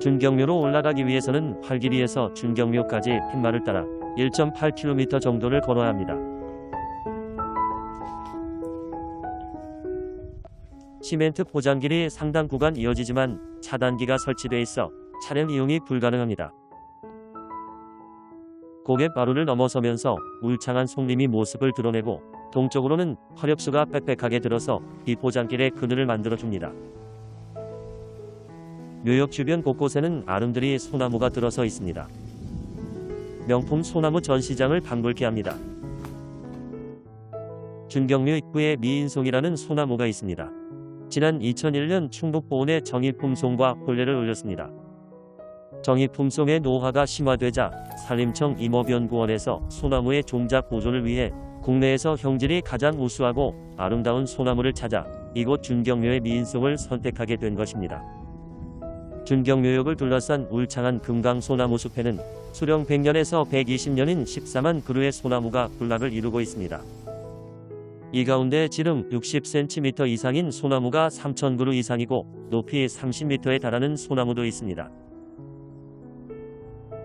준경묘로 올라가기 위해서는 팔길이에서 준경묘까지 팻말을 따라 1.8km 정도를 걸어야 합니다. 시멘트 포장길이 상당 구간 이어지지만 차단기가 설치돼 있어 차량 이용이 불가능합니다. 고개 바로를 넘어서면서 울창한 송림이 모습을 드러내고 동쪽으로는 화렵수가 빽빽하게 들어서 비포장길의 그늘을 만들어줍니다. 묘역 주변 곳곳에는 아름드리 소나무가 들어서 있습니다. 명품 소나무 전시장을 방불케 합니다. 준경묘 입구에 미인송이라는 소나무가 있습니다. 지난 2001년 충북 보은의 정의품송과 혼례를 올렸습니다. 정의품송의 노화가 심화되자 산림청 임업연구원에서 소나무의 종작 보존을 위해 국내에서 형질이 가장 우수하고 아름다운 소나무를 찾아 이곳 준경묘의 미인송을 선택하게 된 것입니다. 준경묘역을 둘러싼 울창한 금강소나무 숲에는 수령 100년에서 120년인 14만 그루의 소나무가 군락을 이루고 있습니다. 이 가운데 지름 60cm 이상인 소나무가 3,000그루 이상이고 높이 30m에 달하는 소나무도 있습니다.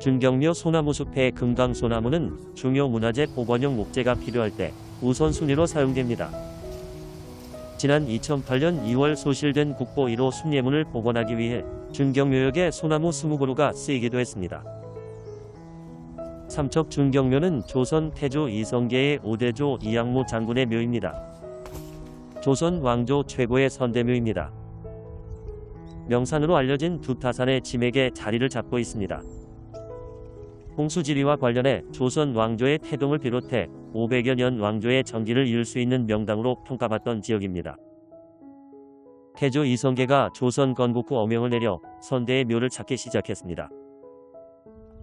준경묘 소나무숲의 금강소나무는 중요 문화재 복원용 목재가 필요할 때 우선순위로 사용됩니다. 지난 2008년 2월 소실된 국보 1호 숭례문을 복원하기 위해 준경묘역에 소나무 20그루가 쓰이기도 했습니다. 삼척 준경묘는 조선 태조 이성계의 5대조 이양무 장군의 묘입니다. 조선 왕조 최고의 선대묘입니다. 명산으로 알려진 두타산의 짐에게 자리를 잡고 있습니다. 홍수지리와 관련해 조선 왕조의 태동을 비롯해 500여 년 왕조의 전기를 이을 수 있는 명당으로 평가받던 지역입니다. 태조 이성계가 조선 건국 후 어명을 내려 선대의 묘를 찾기 시작했습니다.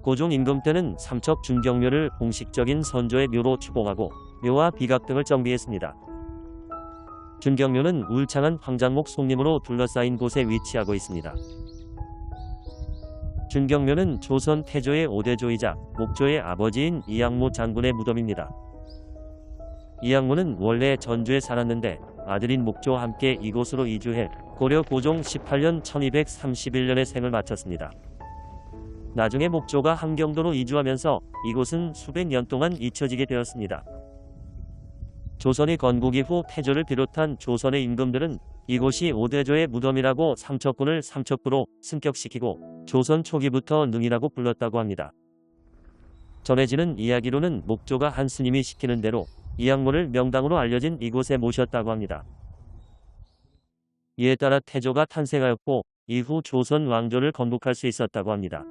고종 임금 때는 삼척 준경묘를 공식적인 선조의 묘로 추봉하고 묘와 비각 등을 정비했습니다. 준경묘는 울창한 황장목 송림으로 둘러싸인 곳에 위치하고 있습니다. 준경묘는 조선 태조의 5대조이자 목조의 아버지인 이양무 장군의 무덤입니다. 이양무는 원래 전주에 살았는데 아들인 목조와 함께 이곳으로 이주해 고려 고종 18년 1231년에 생을 마쳤습니다. 나중에 목조가 함경도로 이주하면서 이곳은 수백 년 동안 잊혀지게 되었습니다. 조선이 건국 이후 태조를 비롯한 조선의 임금들은 이곳이 오대조의 무덤이라고 삼척군을 삼척부로 승격시키고 조선 초기부터 능이라고 불렀다고 합니다. 전해지는 이야기로는 목조가 한 스님이 시키는 대로 이양문을 명당으로 알려진 이곳에 모셨다고 합니다. 이에 따라 태조가 탄생하였고 이후 조선 왕조를 건국할 수 있었다고 합니다.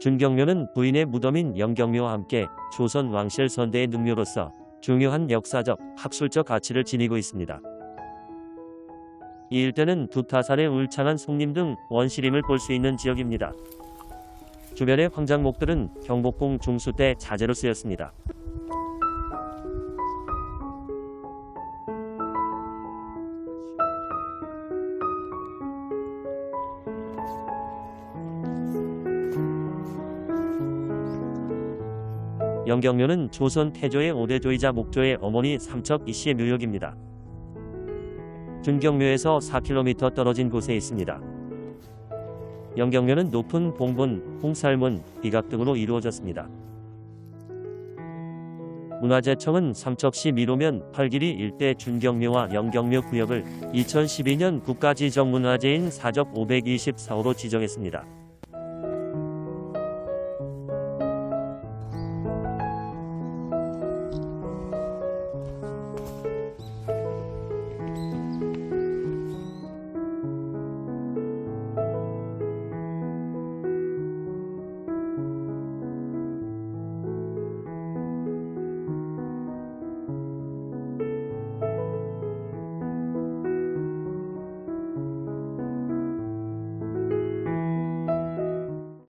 준경묘는 부인의 무덤인 영경묘와 함께 조선 왕실 선대의 능묘로서 중요한 역사적, 학술적 가치를 지니고 있습니다. 이 일대는 두타산의 울창한 송림 등 원시림을 볼 수 있는 지역입니다. 주변의 황장목들은 경복궁 중수 때 자재로 쓰였습니다. 영경묘는 조선 태조의 5대조이자 목조의 어머니 삼척 이씨의 묘역입니다. 준경묘에서 4km 떨어진 곳에 있습니다. 영경묘는 높은 봉분, 홍살문, 비각 등으로 이루어졌습니다. 문화재청은 삼척시 미로면 팔길이 일대 준경묘와 영경묘 구역을 2012년 국가지정문화재인 사적 524호로 지정했습니다.